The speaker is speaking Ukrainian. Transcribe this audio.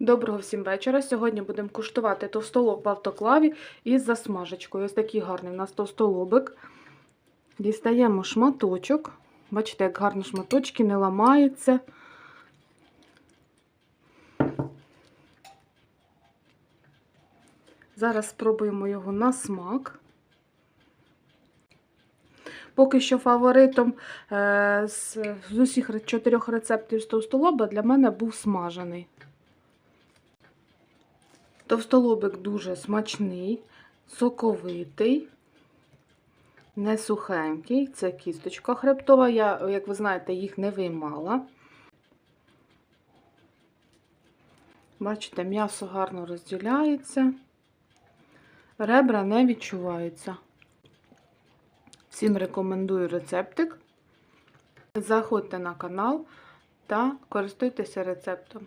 Доброго всім вечора. Сьогодні будемо куштувати товстолоб в автоклаві із засмажечкою. Ось такий гарний у нас товстолобик. Дістаємо шматочок. Бачите, як гарно шматочки, не ламаються. Зараз спробуємо його на смак. Поки що фаворитом е, з, з усіх чотирьох рецептів з товстолоба для мене був смажений. Товстолобик дуже смачний, соковитий, не сухенький. Це кісточка хребтова. Я, як ви знаєте, їх не виймала. Бачите, м'ясо гарно розділяється, ребра не відчуваються. Всім рекомендую рецептик. Заходьте на канал та користуйтеся рецептом.